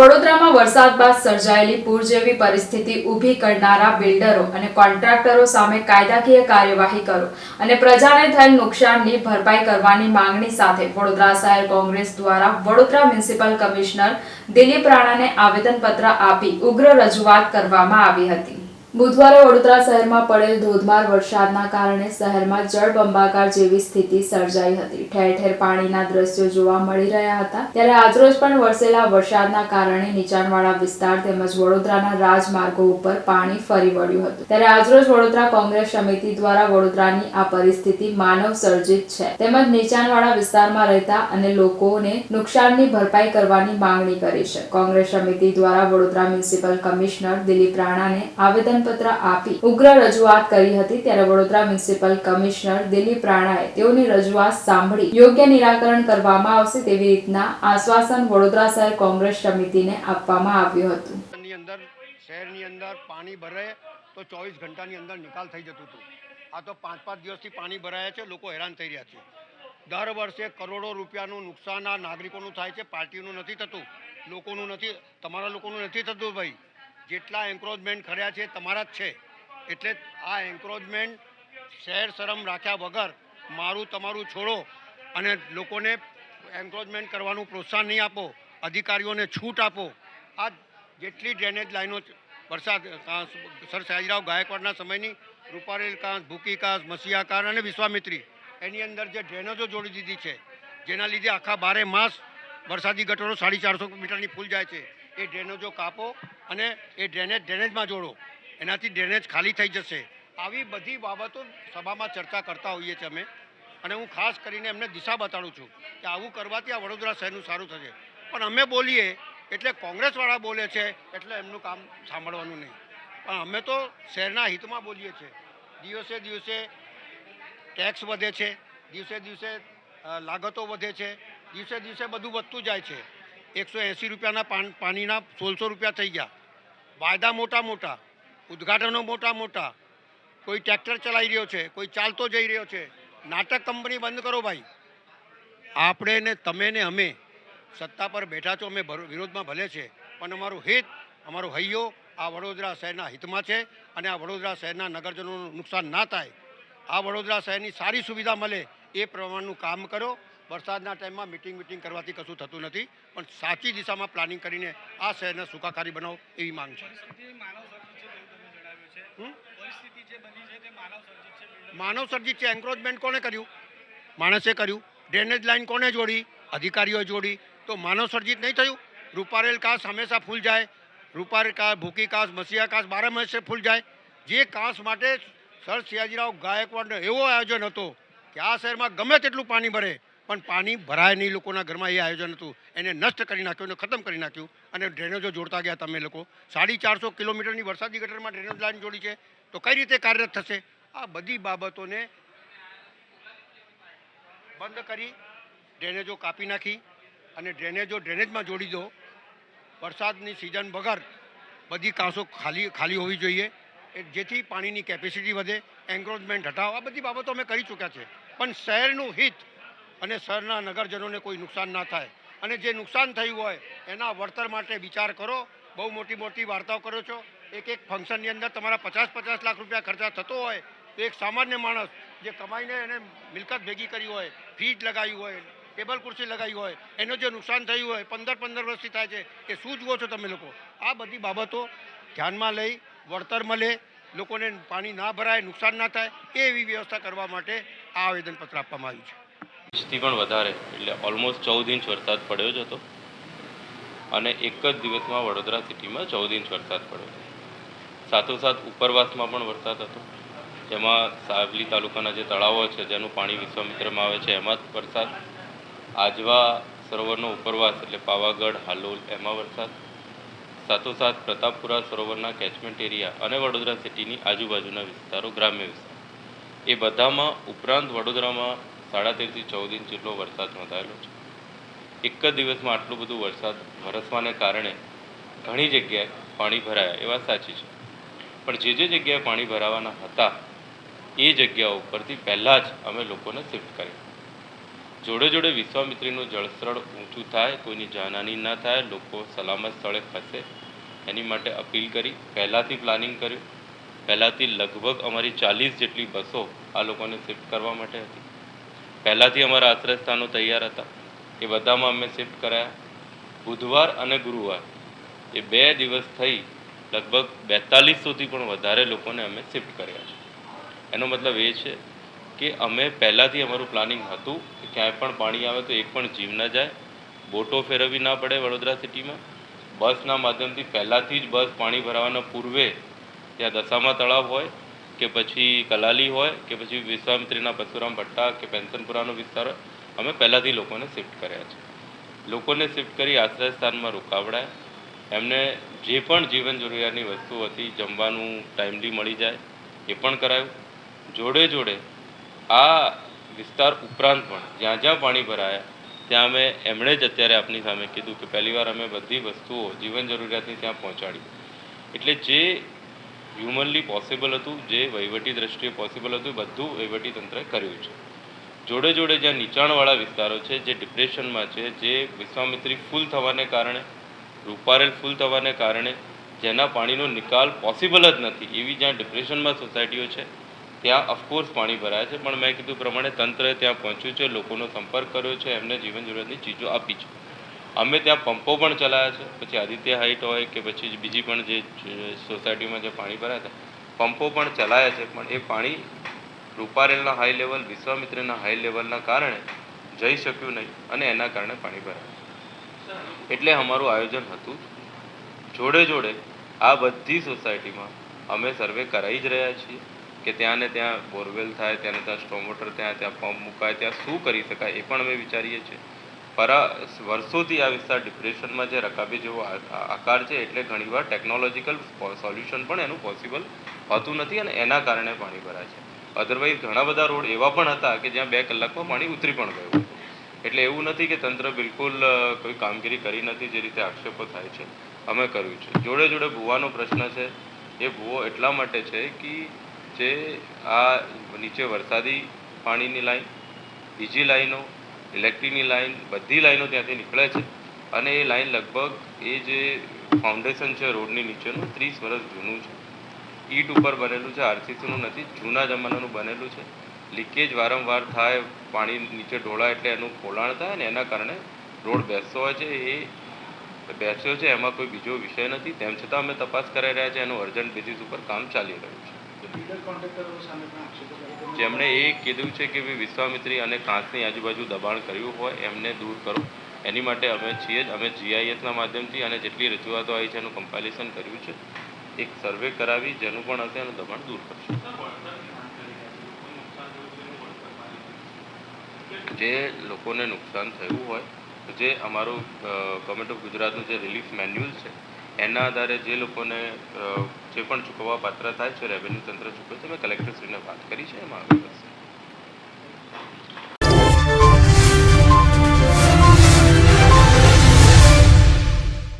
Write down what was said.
વડોદરામાં વરસાદ બાદ સર્જાયેલી પૂર જેવી પરિસ્થિતિ ઊભી કરનારા બિલ્ડરો અને કોન્ટ્રાક્ટરો સામે કાયદાકીય કાર્યવાહી કરો અને પ્રજાને થયેલ નુકસાનની ભરપાઈ કરવાની માંગણી સાથે વડોદરા શહેર કોંગ્રેસ દ્વારા વડોદરા મ્યુનિસિપલ કમિશનર દિલીપ રાણાને આવેદનપત્ર આપી ઉગ્ર રજૂઆત કરવામાં આવી હતી. બુધવારે વડોદરા શહેરમાં પડેલ ધોધમાર વરસાદના કારણે શહેરમાં જળબંબાકાર જેવી સ્થિતિ સર્જાઈ હતી. ઠેર ઠેર પાણીના દ્રશ્યો જોવા મળી રહ્યા હતા. ત્યારે આજરોજ પણ વરસેલા વરસાદના કારણે નીચાણવાળા વિસ્તાર તેમજ વડોદરાના રાજમાર્ગો ઉપર પાણી ફરી વળ્યું હતું. ત્યારે આજરોજ વડોદરા કોંગ્રેસ સમિતિ દ્વારા વડોદરાની આ પરિસ્થિતિ માનવ સર્જિત છે. તેમજ નીચાણવાળા વિસ્તારમાં રહેતા અને લોકોને નુકસાનની ભરપાઈ કરવાની માંગણી કરી છે. કોંગ્રેસ સમિતિ દ્વારા વડોદરા મ્યુનિસિપલ કમિશનર દિલીપ રાણાને આવેદનપત્ર આપી ઉગ્ર રજૂઆત કરી હતી ત્યારે વડોદરા મ્યુનિસિપલ કમિશનર દિલીપ રાણાએ તેઓની રજૂઆત સાંભળી યોગ્ય નિરાકરણ કરવામાં આવશે તેવી રીતના આશ્વાસન વડોદરા શહેર કોંગ્રેસ સમિતિને આપવામાં આવ્યું હતું. શહેરની અંદર પાણી ભરે તો ચોવીસ ઘંટાની અંદર નિકાલ થઈ જતું હતું. આ તો પાંચ પાંચ દિવસથી પાણી ભરાયા છે, લોકો હેરાન થઈ રહ્યા છે. દર વર્ષે કરોડો રૂપિયાનું નુકસાન આ નાગરિકોનું થાય છે, પાર્ટીનું નથી થતું, લોકોનું નથી, તમારા લોકોનું નથી થતું ભાઈ. જેટલા એન્ક્રોચમેન્ટ ખર્યા છે, તમારા જ છે. એટલે આ એન્ક્રોચમેન્ટ શહેર શરમ રાખ્યા વગર મારું તમારું છોડો અને લોકોને એન્ક્રોચમેન્ટ કરવાનું પ્રોત્સાહન નહીં આપો, અધિકારીઓને છૂટ આપો. આ જેટલી ડ્રેનેજ લાઈનો વરસાદ સર સયાજીરાવ ગાયકવાડના સમયની, રૂપારેલ કાંસ ભૂકી કાંસ મસીહા કાંસ અને વિશ્વામિત્રી, એની અંદર જે ડ્રેનેજો જોડી દીધી છે, જેના લીધે આખા બારે માસ વરસાદી ગટરો સાડી ચારસો મીટરની ફૂલ જાય છે. એ ડ્રેનેજો કાપો અને એ ડ્રેનેજ ડ્રેનેજમાં જોડો. એનાથી ડ્રેનેજ ખાલી થઈ જશે. આવી બધી બાબતો સભામાં ચર્ચા કરતા હોઈએ છીએ અમે. અને હું ખાસ કરીને એમને દિશા બતાડું છું કે આવું કરવાથી આ વડોદરા શહેરનું સારું થશે. પણ અમે બોલીએ એટલે કોંગ્રેસવાળા બોલે છે એટલે એમનું કામ સાંભળવાનું નહીં. પણ અમે તો શહેરના હિતમાં બોલીએ છીએ. દિવસે દિવસે ટેક્સ વધે છે, દિવસે દિવસે લાગતો વધે છે, દિવસે દિવસે બધું વધતું જાય છે. એકસો એંસી રૂપિયાના પાન, પાણીના સોળસો રૂપિયા થઈ ગયા. વાયદા મોટા મોટા, ઉદ્ઘાટનો મોટા મોટા. કોઈ ટ્રેક્ટર ચલાવી રહ્યો છે, કોઈ ચાલતો જઈ રહ્યો છે. નાટક કંપની બંધ કરો ભાઈ. આપણે ને તમે ને અમે સત્તા પર બેઠા છો, અમે વિરોધમાં ભલે છે, પણ અમારું હિત, અમારો હૈયો આ વડોદરા શહેરના હિતમાં છે અને આ વડોદરા શહેરના નગરજનોનું નુકસાન ના થાય. આ વડોદરા શહેરની સારી સુવિધા મળે એ પ્રમાણનું કામ કરો. વરસાદના ટાઈમમાં મિટિંગ મિટિંગ કરવાથી કશું થતું નથી પણ સાચી દિશામાં પ્લાનિંગ કરીને આ શહેરને સુખાકારી બનાવો એવી માંગ છે. માનવ સર્જિત છે એન્ક્રોચમેન્ટ કોણે કર્યું? માણસે કર્યું. ડ્રેનેજ લાઈન કોને જોડી? અધિકારીઓએ જોડી. તો માનવ સર્જિત નહીં થયું? રૂપારેલ કાસ હંમેશા ફૂલ જાય. રૂપારેલ કાસ ભૂકી કાસ મસીયા કાસ બારે માસે ફૂલ જાય. જે કાસ માટે સર સિયાજીરાવ ગાયકવાડનો એવો આયોજન હતો કે આ શહેરમાં ગમે તેટલું પાણી ભરે પણ પાણી ભરાય નહીં લોકોના ઘરમાં એ આયોજન હતું. એને નષ્ટ કરી નાખ્યું અને ખતમ કરી નાખ્યું અને ડ્રેનેજો જોડતા ગયા તમે લોકો. સાડી ચારસો કિલોમીટરની વરસાદી ગટરમાં ડ્રેનેજ લાઈન જોડી છે. તો કઈ રીતે કાર્યરત થશે? આ બધી બાબતોને બંધ કરી ડ્રેનેજો કાપી નાખી અને ડ્રેનેજો ડ્રેનેજમાં જોડી દો. વરસાદની સિઝન વગર બધી કાંસો ખાલી ખાલી હોવી જોઈએ. એ જેથી પાણીની કેપેસિટી વધે, એન્ક્રોચમેન્ટ હટાવો. આ બધી બાબતો અમે કરી ચૂક્યા છે. પણ શહેરનું હિત અને શહેરના નગરજનોને કોઈ નુકસાન ના થાય. અને જે નુકસાન થયું હોય, એના વળતર માટે વિચાર કરો. બહુ મોટી મોટી વાર્તાઓ કરો છો. એક એક ફંક્શનની અંદર તમારા પચાસ પચાસ લાખ રૂપિયા ખર્ચા થતો હોય, તો એક સામાન્ય માણસ જે કમાઈને એને મિલકત ભેગી કરી હોય, ફ્રીજ લગાવી હોય, ટેબલ ખુરશી લગાવી હોય, એનું જે નુકસાન થયું હોય, પંદર પંદર વર્ષથી થાય છે, એ શું જુઓ છો તમે લોકો? આ બધી બાબતો ધ્યાનમાં લઈ, વળતર મળે, લોકોને પાણી ના ભરાય, નુકસાન ના થાય એવી વ્યવસ્થા કરવા માટે આ આવેદનપત્ર આપવામાં આવ્યું છે. ઇંચથી પણ વધારે, એટલે ઓલમોસ્ટ ચૌદ ઇંચ વરસાદ પડ્યો જ હતો. અને એક જ દિવસમાં વડોદરા સિટીમાં ચૌદ ઇંચ વરસાદ પડ્યો હતો. સાથોસાથ ઉપરવાસમાં પણ વરસાદ હતો. જેમાં સાવલી તાલુકાના જે તળાવો છે, જેનું પાણી વિશ્વામિત્રમાં આવે છે, એમાં જ વરસાદ. આજવા સરોવરનો ઉપરવાસ, એટલે પાવાગઢ, હાલોલ, એમાં વરસાદ. સાથોસાથ પ્રતાપપુરા સરોવરના કેચમેન્ટ એરિયા અને વડોદરા સિટીની આજુબાજુના વિસ્તારો ગ્રામ્ય વિસ્તાર. એ બધામાં ઉપરાંત વડોદરામાં સાડા તેરથી ચૌદ ઇંચ જેટલો વરસાદ નોંધાયેલો છે. એક જ દિવસમાં આટલું બધું વરસાદ વરસવાને કારણે ઘણી જગ્યાએ પાણી ભરાયા, એ વાત સાચી છે. પણ જે જે જગ્યાએ પાણી ભરાવાના હતા, એ જગ્યાઓ ઉપરથી પહેલાં જ અમે લોકોને શિફ્ટ કર્યા. જોડે જોડે વિશ્વામિત્રીનું જળસ્થળ ઊંચું થાય, કોઈની જાનહાની ના થાય, લોકો સલામત સ્થળે ખસે એની માટે અપીલ કરી, પહેલાંથી પ્લાનિંગ કર્યું. પહેલાંથી લગભગ અમારી ચાલીસ જેટલી બસો આ લોકોને શિફ્ટ કરવા માટે હતી. પહેલાંથી અમારા આશ્રય સ્થાનો તૈયાર હતા. એ બધામાં અમે શિફ્ટ કરાયા. બુધવાર અને ગુરુવાર. એ બે દિવસ થઈ લગભગ બેતાલીસ સુધી પણ વધારે લોકોને અમે શિફ્ટ કર્યા છે. એનો મતલબ એ છે કે અમે પહેલાંથી અમારું પ્લાનિંગ હતું કે ક્યાંય પણ પાણી આવે તો એક પણ જીવ ન જાય. બોટો ફેરવવી ના પડે વડોદરા સિટીમાં. બસના માધ્યમથી પહેલાંથી જ બસ પાણી ભરાવાના પૂર્વે ત્યાં દશામાં તળાવ હોય. કે પછી કલાલી હોય, કે પછી વિશ્વામિત્રીના પશુરામ ભટ્ટા, કે પેન્શનપુરાનો વિસ્તાર હોય, અમે પહેલાંથી લોકોને શિફ્ટ કર્યા છે. લોકોને શિફ્ટ કરી આશ્રય સ્થાનમાં રોકાવડાય. એમને જે પણ જીવન જરૂરિયાતની વસ્તુ હતી જમવાનું ટાઈમલી મળી જાય, એ પણ કરાયું. જોડે જોડે આ વિસ્તાર ઉપરાંત પણ જ્યાં જ્યાં પાણી ભરાયા, ત્યાં અમે એમણે જ અત્યારે આપની સામે કીધું કે પહેલીવાર અમે બધી વસ્તુઓ જીવન જરૂરિયાતની ત્યાં પહોંચાડી. એટલે જે હ્યુમનલી પોસિબલ હતું, જે વહીવટી દ્રષ્ટિએ પોસિબલ હતું બધું વહીવટી તંત્રએ કર્યું છે. જોડે જોડે જ્યાં નીચાણવાળા વિસ્તારો છે, જે ડિપ્રેશનમાં છે, જે વિશ્વામિત્રી ફૂલ થવાને કારણે, રૂપારેલ ફૂલ થવાને કારણે જેના પાણીનો નિકાલ પોસિબલ જ નથી, એવી જ્યાં ડિપ્રેશનમાં સોસાયટીઓ છે, ત્યાં અફકોર્સ પાણી ભરાય છે. પણ મેં કીધું પ્રમાણે તંત્ર ત્યાં પહોંચ્યું છે, લોકોનો સંપર્ક કર્યો છે, એમને જીવન જરૂરિયાતની ચીજો આપી છે. અમે ત્યાં પંપો પણ ચલાવ્યા છે, પછી આદિત્ય હાઇટ હોય કે પછી બીજી પણ જે સોસાયટીમાં જે પાણી ભરાય છે, પંપો પણ ચલાવ્યા છે, પણ એ પાણી રૂપારેલના હાઈ લેવલ, વિશ્વામિત્રના હાઈ લેવલના કારણે જઈ શક્યું નહીં અને એના કારણે પાણી ભરાય. એટલે અમારું આયોજન હતું. જોડે જોડે આ બધી સોસાયટીમાં અમે સર્વે કરાવી જ રહ્યા છીએ કે ત્યાં ને ત્યાં બોરવેલ થાય, ત્યાં ને ત્યાં સ્ટોમોટર ત્યાં ત્યાં પંપ મુકાય, ત્યાં શું કરી શકાય એ પણ અમે વિચારીએ છીએ. પરા વર્ષોથી આ વિસ્તાર ડિપ્રેશનમાં જે રકાબી જેવો આકાર છે, એટલે ઘણીવાર ટેકનોલોજીકલ સોલ્યુશન પણ એનું પોસિબલ હોતું નથી અને એના કારણે પાણી ભરાય છે. અધરવાઇઝ ઘણા બધા રોડ એવા પણ હતા કે જ્યાં બે કલાકમાં પાણી ઉતરી પણ ગયું એટલે એવું નથી કે તંત્ર બિલકુલ કોઈ કામગીરી કરી નથી જે રીતે આક્ષેપો થાય છે. અમે કર્યું છે. જોડે જોડે ભૂવાનો પ્રશ્ન છે. એ ભૂવો એટલા માટે છે કે જે આ નીચે વરસાદી પાણીની લાઈન, બીજી લાઈનો ઇલેક્ટ્રિકની લાઈન, બધી લાઈનો ત્યાંથી નીકળે છે. અને એ લાઈન લગભગ એ જે ફાઉન્ડેશન છે રોડની નીચેનું, ત્રીસ વર્ષ જૂનું છે. ઈટ ઉપર બનેલું છે, આરસીસીનું નથી, જૂના જમાનાનું બનેલું છે. લીકેજ વારંવાર થાય, પાણી નીચે ઢોળાય એટલે એનું પોલાણ થાય ને એના કારણે રોડ બેસતો હોય છે. એ બેસ્યો છે, એમાં કોઈ બીજો વિષય નથી. તેમ છતાં અમે તપાસ કરાઈ રહ્યા છે, એનું અર્જન્ટ બેસિસ ઉપર કામ ચાલી રહ્યું છે. જેમણે એ કીધું છે કે વિશ્વામિત્રી અને કાંસની આજુબાજુ દબાણ કર્યું હોય એમને દૂર કરો. એની માટે અમે છીએ જ. અમે જીઆઈએસના માધ્યમથી અને જેટલી રજૂઆતો આવી છે એનું કમ્પાઇલેશન કર્યું છે. એક સર્વે કરાવી જેનું પણ હશે એનું દબાણ દૂર કરશું. જે લોકોને નુકસાન થયું હોય જે અમારું ગવર્મેન્ટ ઓફ ગુજરાતનું જે રિલીફ મેન્યુઅલ છે એના આધારે જે લોકોને જે પણ ચૂકવવા પાત્ર થાય છે રેવન્યુ તંત્ર ચૂકવે છે મેં કલેક્ટરશ્રીને વાત કરી છે, એમાં આગળ